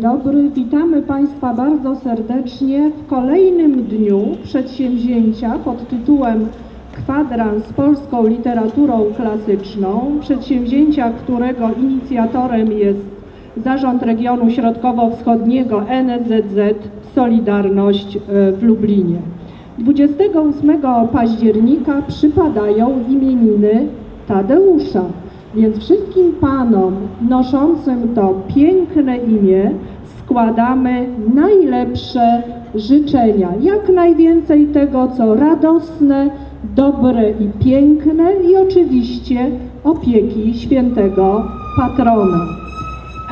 dzień dobry. Witamy Państwa bardzo serdecznie w kolejnym dniu przedsięwzięcia pod tytułem Kwadrans z polską literaturą klasyczną. Przedsięwzięcia, którego inicjatorem jest Zarząd Regionu Środkowo-Wschodniego NSZZ Solidarność e, w Lublinie. 28 października przypadają imieniny Tadeusza, więc wszystkim panom noszącym to piękne imię składamy najlepsze życzenia. Jak najwięcej tego, co radosne, dobre i piękne i oczywiście opieki świętego patrona.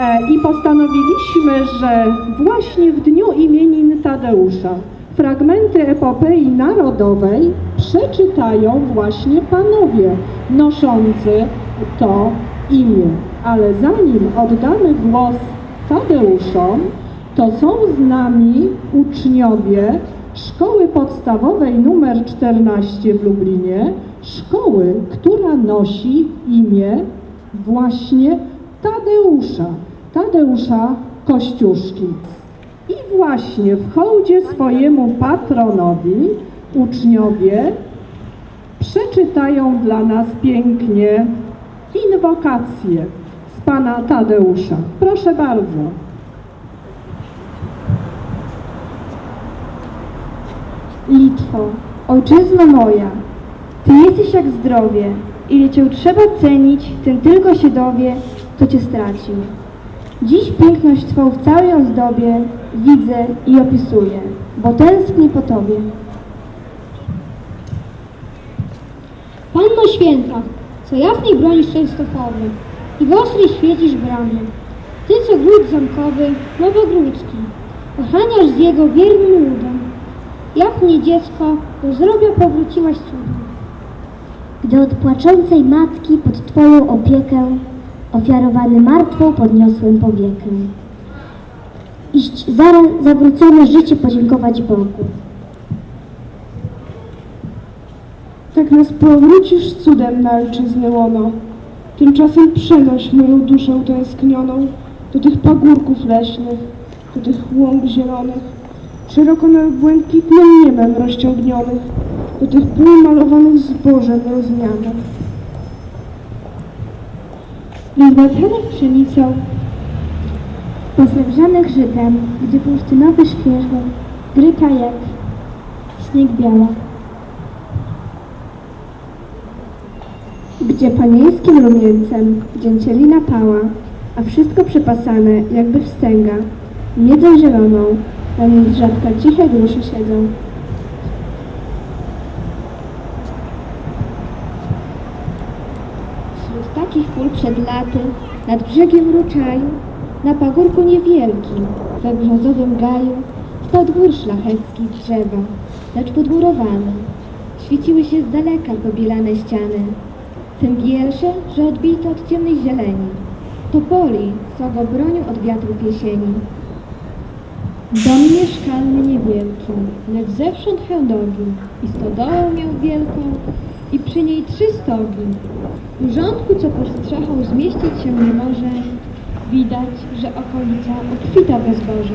E, I postanowiliśmy, że właśnie w dniu imienin Tadeusza fragmenty epopei narodowej przeczytają właśnie panowie noszący to imię. Ale zanim oddamy głos Tadeuszom, to są z nami uczniowie Szkoły Podstawowej nr 14 w Lublinie, szkoły, która nosi imię właśnie Tadeusza, Tadeusza Kościuszki. I właśnie w hołdzie swojemu patronowi uczniowie przeczytają dla nas pięknie inwokację z pana Tadeusza. Proszę bardzo. Litwo, ojczyzno moja, Ty jesteś jak zdrowie, ile Cię trzeba cenić, ten tylko się dowie, kto Cię stracił. Dziś piękność Twą w całej ozdobie widzę i opisuję, bo tęsknię po Tobie. Panno Święta, co jasniej bronisz Częstochowy i w ostrej świecisz bramy. Ty, co gród zamkowy, Nowogródzki, ochraniasz z jego wiernym ludem. Jak mnie dziecko do zdrowia powróciłaś cudem. Gdy od płaczącej matki pod Twoją opiekę ofiarowany martwą podniosłem powiekę. Iść zaraz zawrócone życie podziękować Bogu. Tak nas powrócisz cudem na ojczyznę łono. Tymczasem przenoś moją duszę tęsknioną do tych pagórków leśnych, do tych łąk zielonych, szeroko nad błękitnym niebem rozciągnionych, do tych pól malowanych zbożem rozmianych. Rozwarcanych pszenicą, Posrebrzanych żytem, gdzie bursztynowy świeżo, gryka jak śnieg biała. Gdzie panieńskim rumieńcem dzięcielina pała, a wszystko przepasane jakby wstęga, miedzą zieloną, na niej rzadka ciche gruszy siedzą. Wśród takich pól przed laty, nad brzegiem ruczaju, na pagórku niewielkim, we brzozowym gaju, stał dwór szlachecki z drzewa, lecz podmurowany. Świeciły się z daleka pobielane ściany, tym bielsze, że odbito od ciemnej zieleni. Topoli, co go bronią od wiatrów jesieni. Dom mieszkalny niewielki, lecz zewsząd hełdogi i stodołę miał wielką i przy niej trzy stogi. W rządku, co pod strzechą zmieścić się nie może, widać, że okolica obfita bezboże.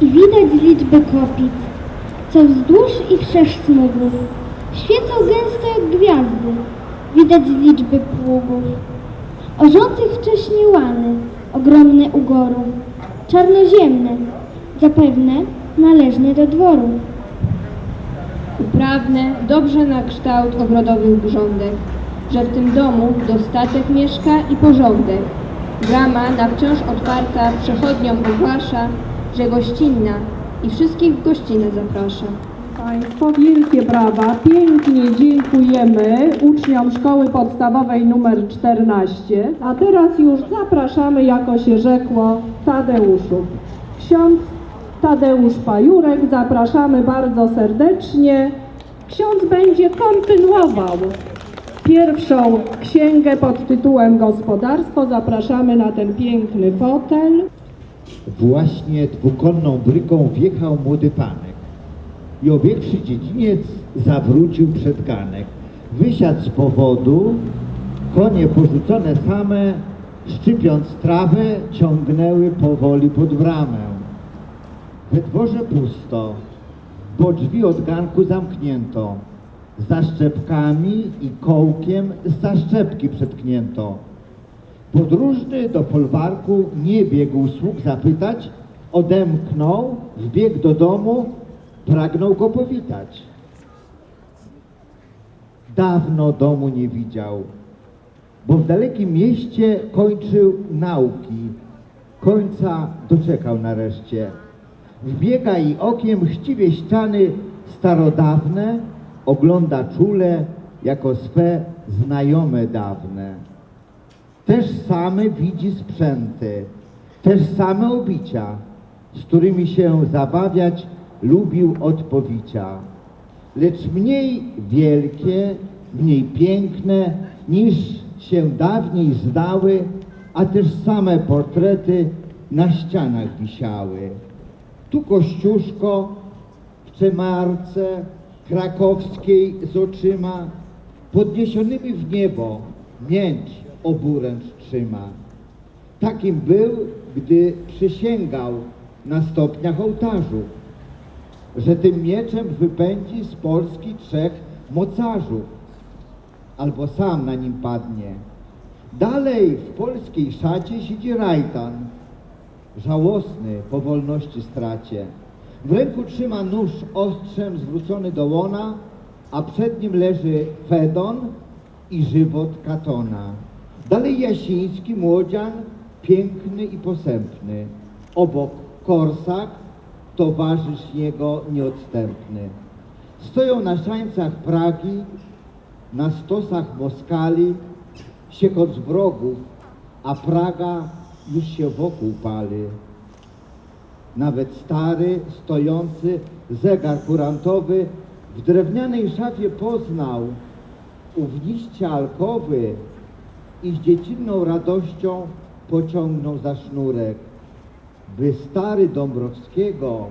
I widać z liczby kopic, co wzdłuż i wszerz smugów, świecą gęsto jak gwiazdy, widać liczby pługów. Orzących wcześnie łany, ogromne ugoru, czarnoziemne, zapewne należne do dworu. Uprawne, dobrze na kształt ogrodowych grządek, że w tym domu dostatek mieszka i porządek. Brama na wciąż otwarta przechodniom ogłasza, że gościnna i wszystkich w gościnę zaprasza. Państwo wielkie brawa, pięknie dziękujemy uczniom Szkoły Podstawowej nr 14, a teraz już zapraszamy, jako się rzekło, Tadeuszów. Ksiądz Tadeusz Pajurek, zapraszamy bardzo serdecznie. Ksiądz będzie kontynuował pierwszą księgę pod tytułem Gospodarstwo. Zapraszamy na ten piękny fotel. Właśnie dwukonną bryką wjechał młody panek i obiegłszy dziedziniec zawrócił przed ganek. Wysiadł z powodu, konie porzucone same szczypiąc trawę, ciągnęły powoli pod bramę. We dworze pusto, bo drzwi od ganku zamknięto. Za szczepkami i kołkiem z zaszczepki przetknięto. Podróżny do folwarku nie biegł sług zapytać, odemknął, wbiegł do domu, pragnął go powitać. Dawno domu nie widział, bo w dalekim mieście kończył nauki. Końca doczekał nareszcie. Wbiega i okiem chciwie ściany starodawne, ogląda czule jako swe znajome dawne. Też same widzi sprzęty, też same obicia, z którymi się zabawiać lubił od powicia. Lecz mniej wielkie, mniej piękne niż się dawniej zdały, a też same portrety na ścianach wisiały. Tu kościuszko w Cemarce krakowskiej z oczyma podniesionymi w niebo mięć oburęcz trzyma. Takim był, gdy przysięgał na stopniach ołtarzu, że tym mieczem wypędzi z Polski trzech mocarzów, albo sam na nim padnie. Dalej w polskiej szacie siedzi rajtan, żałosny po wolności stracie. W ręku trzyma nóż ostrzem zwrócony do łona, a przed nim leży Fedon i żywot Katona. Dalej Jasiński młodzian, piękny i posępny. Obok Korsak, towarzysz jego nieodstępny. Stoją na szańcach Pragi, na stosach Moskali, siekąc wrogów, a Praga już się wokół pali. Nawet stary, stojący zegar kurantowy w drewnianej szafie poznał ów liście alkowy i z dziecinną radością pociągnął za sznurek, by stary Dąbrowskiego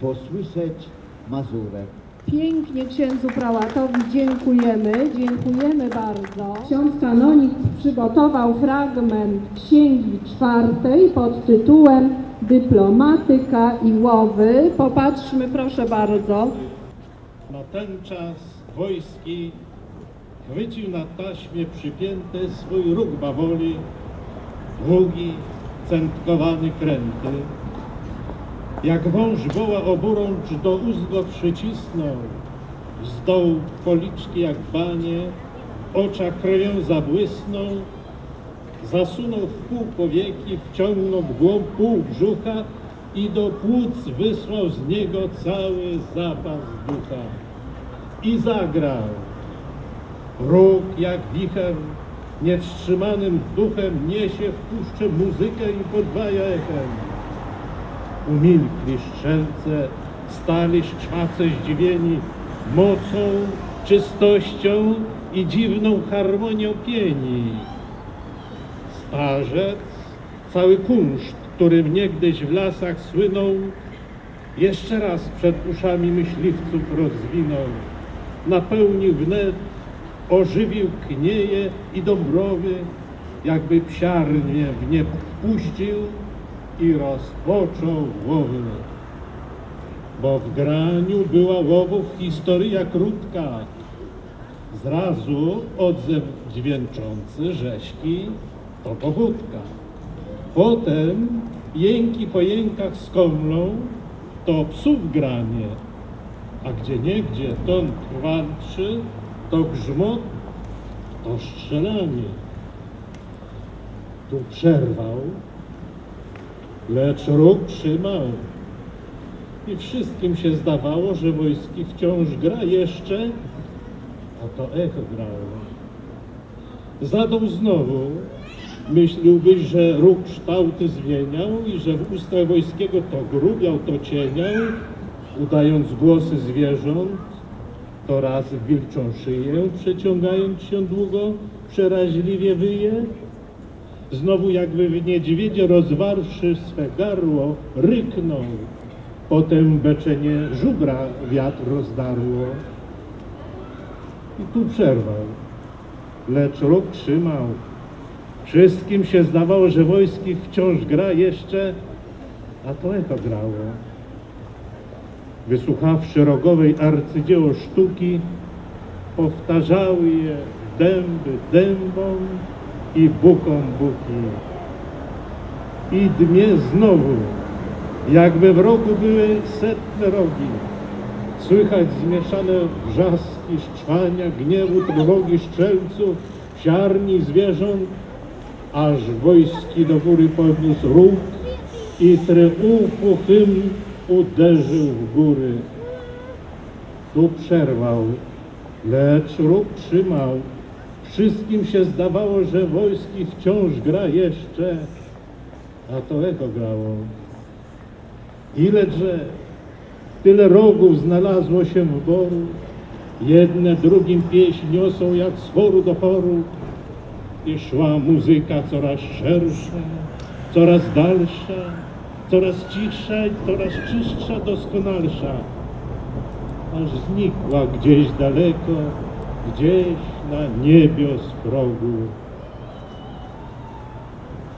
posłyszeć Mazurek. Pięknie księdzu prałatowi dziękujemy, dziękujemy bardzo. Ksiądz kanonik przygotował fragment księgi czwartej pod tytułem Dyplomatyka i łowy. Popatrzmy proszę bardzo. Na ten czas wojski chwycił na taśmie przypięty swój róg bawoli, długi, centkowany kręty. Jak wąż woła oburącz do ust go przycisnął, z dołu policzki jak banie, w oczach krwią zabłysnął, zasunął w pół powieki, wciągnął w głąb pół brzucha i do płuc wysłał z niego cały zapas ducha. I zagrał. Róg jak wicher, niewstrzymanym duchem niesie w puszczy muzykę i podwaja echem. Umilkli strzelce, stali szczace zdziwieni mocą, czystością i dziwną harmonią pieni. Starzec, cały kunszt, którym niegdyś w lasach słynął, jeszcze raz przed uszami myśliwców rozwinął. Napełnił wnet, ożywił knieje i dąbrowy, jakby psiarnię w nie wpuścił i rozpoczął łowy. Bo w graniu była łowów historia krótka, zrazu odzew dźwięczący rzeźki to pobudka. Potem jęki po jękach skomlą to psów granie, a gdzie niegdzie ton trwalczy to grzmot, to strzelanie. Tu przerwał, lecz róg trzymał. I wszystkim się zdawało, że wojski wciąż gra jeszcze, a to echo grało. Zadał znowu, myśliłbyś, że róg kształty zmieniał i że w ustach wojskiego to grubiał, to cieniał, udając głosy zwierząt, to raz wilczą szyję, przeciągając się długo, przeraźliwie wyje, znowu jakby w niedźwiedzie rozwarszy swe garło, ryknął, potem beczenie żubra wiatr rozdarło. I tu przerwał, lecz róg trzymał, Wszystkim się zdawało, że wojski wciąż gra jeszcze, a to echo grało. Wysłuchawszy rogowej arcydzieło sztuki, powtarzały je dęby dębom i bukom buki. I dmie znowu, jakby w rogu były setne rogi. Słychać zmieszane wrzaski, szczwania, gniewu, trwogi strzelców, siarni, zwierząt, aż wojski do góry podniósł róg i tryumfu hymn uderzył w góry. Tu przerwał, lecz róg trzymał. Wszystkim się zdawało, że wojski wciąż gra jeszcze, a to echo grało. Ile tyle rogów znalazło się w boru, jedne drugim pieśń niosą jak z choru do choru i szła muzyka coraz szersza, coraz dalsza, coraz cichsza i coraz czystsza, doskonalsza, aż znikła gdzieś daleko, gdzieś na niebios progu.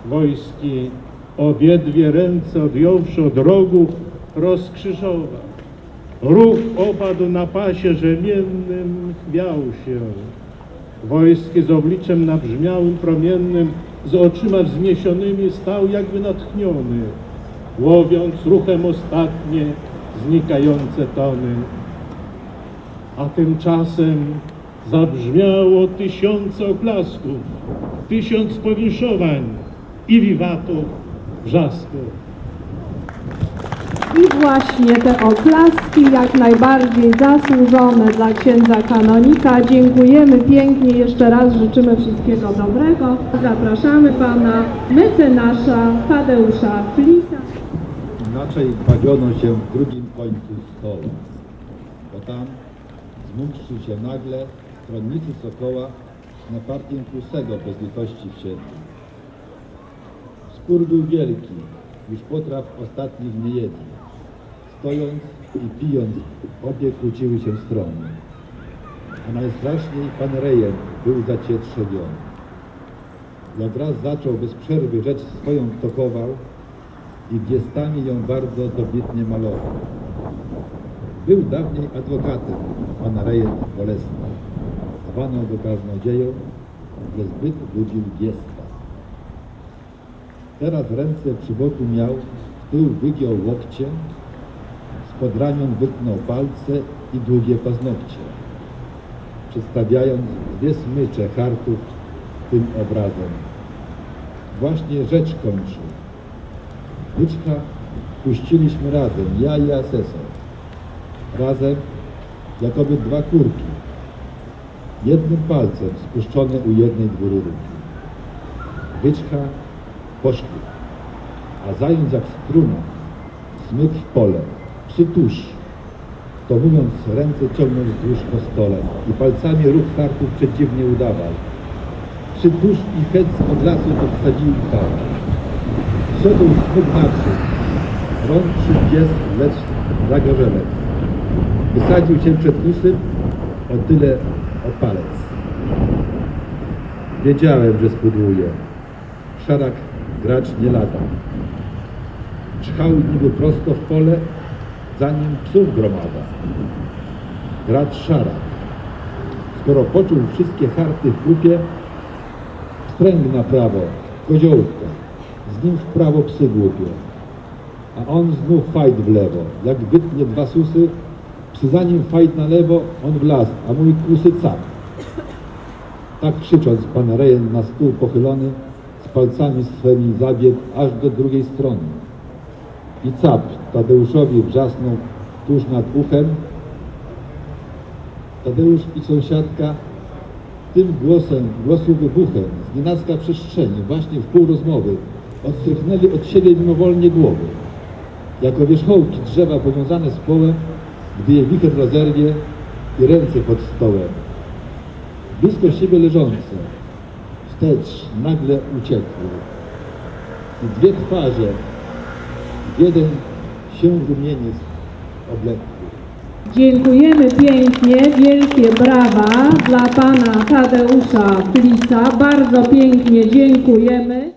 Wojski obiedwie ręce odjąwszy od rogu rozkrzyżował. Ruch opadł na pasie rzemiennym, chwiał się. Wojski z obliczem nabrzmiałym, promiennym, z oczyma wzniesionymi stał jakby natchniony, łowiąc ruchem ostatnie znikające tony. A tymczasem zabrzmiało tysiące oklasków, tysiąc powinszowań i wiwatów, wrzasków. I właśnie te oklaski jak najbardziej zasłużone dla księdza kanonika. Dziękujemy pięknie, jeszcze raz życzymy wszystkiego dobrego. Zapraszamy pana mecenasza Tadeusza Flisa. Inaczej bawiono się w drugim końcu stołu, bo tam zmądrzył się nagle stronnicy Sokoła na partię Kłusego bez litości wsiedli. Spór był wielki, już potraw ostatnich nie jedli. Stojąc i pijąc, obie kłóciły się strony. A najstraszniej pan Rejen był zacietrzewiony. Jak raz zaczął bez przerwy rzecz swoją tokował, i gestami ją bardzo dobitnie malował. Był dawniej adwokatem pana rejent bolesny. Zwano go kaznodzieją, że zbyt budził giesta. Teraz ręce przy boku miał, w tył wygiął łokcie, spod ramion wypnął palce i długie paznokcie, przedstawiając dwie smycze hartów tym obrazem. Właśnie rzecz kończył. Byczka puściliśmy razem, ja i asesor. Razem, jakoby dwa kurki. Jednym palcem spuszczone u jednej dwururki. Byczka poszli, a zając jak struna, smyk w pole, przy tusz. To mówiąc, ręce ciągnął wzdłuż po stole i palcami ruch hartów przedziwnie udawał. Przy tusz i chęć od lasu podstawili tak. Szedł smyk naprzód. Rąk przy pies, lecz zagorzelec. Wysadził się przed usym o tyle o palec. Wiedziałem, że spudłuje. Szarak gracz nie lata. Czchał niby prosto w pole, za nim psów gromada. Gracz szarak. Skoro poczuł wszystkie harty w grupie, stręg na prawo, koziołka, z nim w prawo psy głupie. A on znów fajt w lewo, jak wytnie dwa susy, psy za nim fajt na lewo, on w las, a mój kusy cap. Tak krzycząc, pan Rejen na stół pochylony, z palcami swymi zabiegł aż do drugiej strony. I cap Tadeuszowi wrzasnął tuż nad uchem. Tadeusz i sąsiadka tym głosem, głosu wybuchem, z nienacka przestrzeni, właśnie w pół rozmowy, odstrychnęli od siebie mimowolnie głowy. Jako wierzchołki drzewa powiązane z połem, gdy je wicher rozerwie i ręce pod stołem. Blisko siebie leżące, wstecz nagle uciekły. I dwie twarze, jeden się rumieniec oblekły. Dziękujemy pięknie, wielkie brawa dla pana Tadeusza Flisa. Bardzo pięknie dziękujemy.